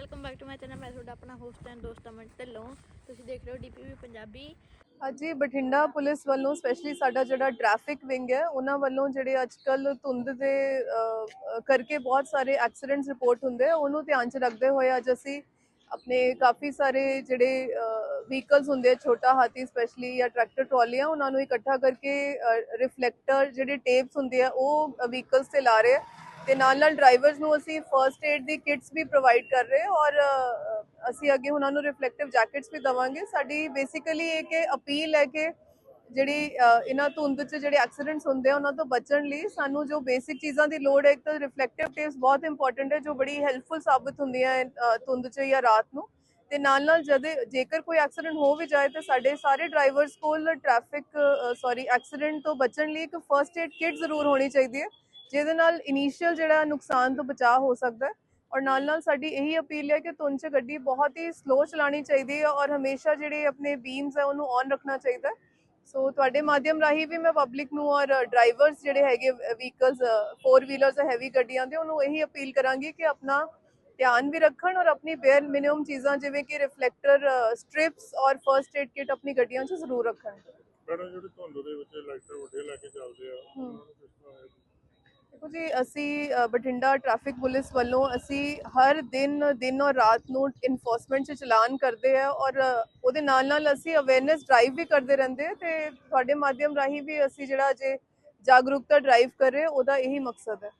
ਦੋਸਤਾਂ ਦੋਸਤਾਂ ਮਿੰਟ ਢਿੱਲੋਂ। ਤੁਸੀਂ ਦੇਖ ਰਹੇ ਹੋ ਡੀਪੀਵੀ ਪੰਜਾਬੀ। ਅੱਜ ਹੀ ਬਠਿੰਡਾ ਪੁਲਿਸ ਵੱਲੋਂ ਸਪੈਸ਼ਲੀ ਸਾਡਾ ਜਿਹੜਾ ਟ੍ਰੈਫਿਕ ਵਿੰਗ ਹੈ, ਉਹਨਾਂ ਵੱਲੋਂ ਜਿਹੜੇ ਅੱਜ-ਕੱਲ ਧੁੰਦ ਦੇ ਕਰਕੇ ਬਹੁਤ ਸਾਰੇ ਐਕਸੀਡੈਂਟਸ ਰਿਪੋਰਟ ਹੁੰਦੇ ਆ, ਉਹਨੂੰ ਧਿਆਨ 'ਚ ਰੱਖਦੇ ਹੋਏ ਅੱਜ ਅਸੀਂ ਆਪਣੇ ਕਾਫੀ ਸਾਰੇ ਜਿਹੜੇ ਵਹੀਕਲਸ ਹੁੰਦੇ ਆ, ਛੋਟਾ ਹਾਥੀ ਸਪੈਸ਼ਲੀ ਜਾਂ ਟਰੈਕਟਰ ਟਰਾਲੀਆਂ ਉਹਨਾਂ ਨੂੰ ਇਕੱਠਾ ਕਰਕੇ ਰਿਫਲੈਕਟਰ ਜਿਹੜੇ ਟੇਪਸ ਹੁੰਦੇ ਆ, ਉਹ ਵਹੀਕਲਸ ਤੇ ਲਾ ਰਹੇ ਆ। ਤੇ ਨਾਲ ਨਾਲ ਡਰਾਈਵਰਸ ਨੂੰ ਅਸੀਂ ਫਰਸਟ ਏਡ ਦੀ ਕਿਟਸ ਵੀ ਪ੍ਰੋਵਾਈਡ ਕਰ ਰਹੇ ਔਰ ਅਸੀਂ ਅੱਗੇ ਉਹਨਾਂ ਨੂੰ ਰਿਫਲੈਕਟਿਵ ਜੈਕਟਸ ਵੀ ਦਵਾਂਗੇ। ਸਾਡੀ ਬੇਸਿਕਲੀ ਇਹ ਕਿ ਅਪੀਲ ਹੈ ਕਿ ਜਿਹੜੀ ਇਹਨਾਂ ਧੁੰਦ 'ਚ ਜਿਹੜੇ ਐਕਸੀਡੈਂਟਸ ਹੁੰਦੇ ਆ, ਉਹਨਾਂ ਤੋਂ ਬਚਣ ਲਈ ਸਾਨੂੰ ਜੋ ਬੇਸਿਕ ਚੀਜ਼ਾਂ ਦੀ ਲੋੜ ਹੈ, ਇੱਕ ਤਾਂ ਰਿਫਲੈਕਟਿਵ ਟੇਪਸ ਬਹੁਤ ਇੰਪੋਰਟੈਂਟ ਹੈ, ਜੋ ਬੜੀ ਹੈਲਪਫੁਲ ਸਾਬਤ ਹੁੰਦੀਆਂ ਧੁੰਦ 'ਚ ਜਾਂ ਰਾਤ ਨੂੰ। ਤੇ ਨਾਲ ਨਾਲ ਜਦ, ਜੇਕਰ ਕੋਈ ਐਕਸੀਡੈਂਟ ਹੋ ਵੀ ਜਾਏ, ਤਾਂ ਸਾਡੇ ਸਾਰੇ ਡਰਾਈਵਰਸ ਕੋਲ ਟ੍ਰੈਫਿਕ ਸੌਰੀ ਐਕਸੀਡੈਂਟ ਤੋਂ ਬਚਣ ਲਈ ਇੱਕ ਫਰਸਟ ਏਡ ਕਿਟ ਜ਼ਰੂਰ ਹੋਣੀ ਚਾਹੀਦੀ ਹੈ। ਜਿਹਦੇ ਨਾਲ ਇਨੀਸ਼ੀਅਲ ਜਿਹੜਾ ਨੁਕਸਾਨ ਤੋਂ ਬਚਾਅ ਹੋ ਸਕਦਾ ਹੈ ਔਰ ਨਾਲ ਨਾਲ ਸਾਡੀ ਇਹੀ ਅਪੀਲ ਹੈ ਕਿ 'ਚ ਗੱਡੀ ਬਹੁਤ ਹੀ ਸਲੋ ਚਲਾਉਣੀ ਚਾਹੀਦੀ ਹੈ ਔਰ ਹਮੇਸ਼ਾ ਜਿਹੜੇ ਆਪਣੇ ਬੀਮਸ ਹੈ ਉਹਨੂੰ ਔਨ ਰੱਖਣਾ ਚਾਹੀਦਾ ਸੋ ਤੁਹਾਡੇ ਮਾਧਿਅਮ ਰਾਹੀਂ ਵੀ ਮੈਂ ਪਬਲਿਕ ਨੂੰ ਔਰ ਡਰਾਈਵਰਸ ਜਿਹੜੇ ਹੈਗੇ ਵਹੀਕਲਸ 4 ਵੀਲਰਸ ਹੈਵੀ ਗੱਡੀਆਂ ਦੇ ਉਹਨੂੰ ਇਹੀ ਅਪੀਲ ਕਰਾਂਗੀ ਕਿ ਆਪਣਾ ਧਿਆਨ ਵੀ ਰੱਖਣ ਔਰ ਆਪਣੀ ਬੇਅਰ ਮਿਨੀਮਮ ਚੀਜ਼ਾਂ ਜਿਵੇਂ ਕਿ ਰਿਫਲੈਕਟਰ ਸਟ੍ਰਿਪਸ ਔਰ ਫਰਸਟ ਏਡ ਕਿਟ ਆਪਣੀ ਗੱਡੀਆਂ 'ਚ ਜ਼ਰੂਰ ਰੱਖਣ। ਮੈਡਮ ਜਿਹੜੇ ਧੁੰਦ ਦੇ ਵਿੱਚ ਲਾਈਟਾਂ ਵੱਡੇ ਲੈ ਕੇ ਚੱਲਦੇ ਆ ਉਹਨਾਂ ਨੂੰ ਕਿਸ ਤਰ੍ਹਾਂ ਇਹ ਦੇਖੋ ਜੀ, ਅਸੀਂ ਬਠਿੰਡਾ ਟ੍ਰੈਫਿਕ ਪੁਲਿਸ ਵੱਲੋਂ ਅਸੀਂ ਹਰ ਦਿਨ ਦਿਨ ਔਰ ਰਾਤ ਨੂੰ ਇਨਫੋਰਸਮੈਂਟ 'ਚ ਚਲਾਨ ਕਰਦੇ ਆ ਔਰ ਉਹਦੇ ਨਾਲ ਨਾਲ ਅਸੀਂ ਅਵੇਅਰਨੈਸ ਡਰਾਈਵ ਵੀ ਕਰਦੇ ਰਹਿੰਦੇ ਆ ਤੇ ਤੁਹਾਡੇ ਮਾਧਿਅਮ ਰਾਹੀਂ ਵੀ ਅਸੀਂ ਜਿਹੜਾ ਜੇ ਜਾਗਰੂਕਤਾ ਡਰਾਈਵ ਕਰ ਰਹੇ ਉਹਦਾ ਇਹੀ ਮਕਸਦ ਹੈ।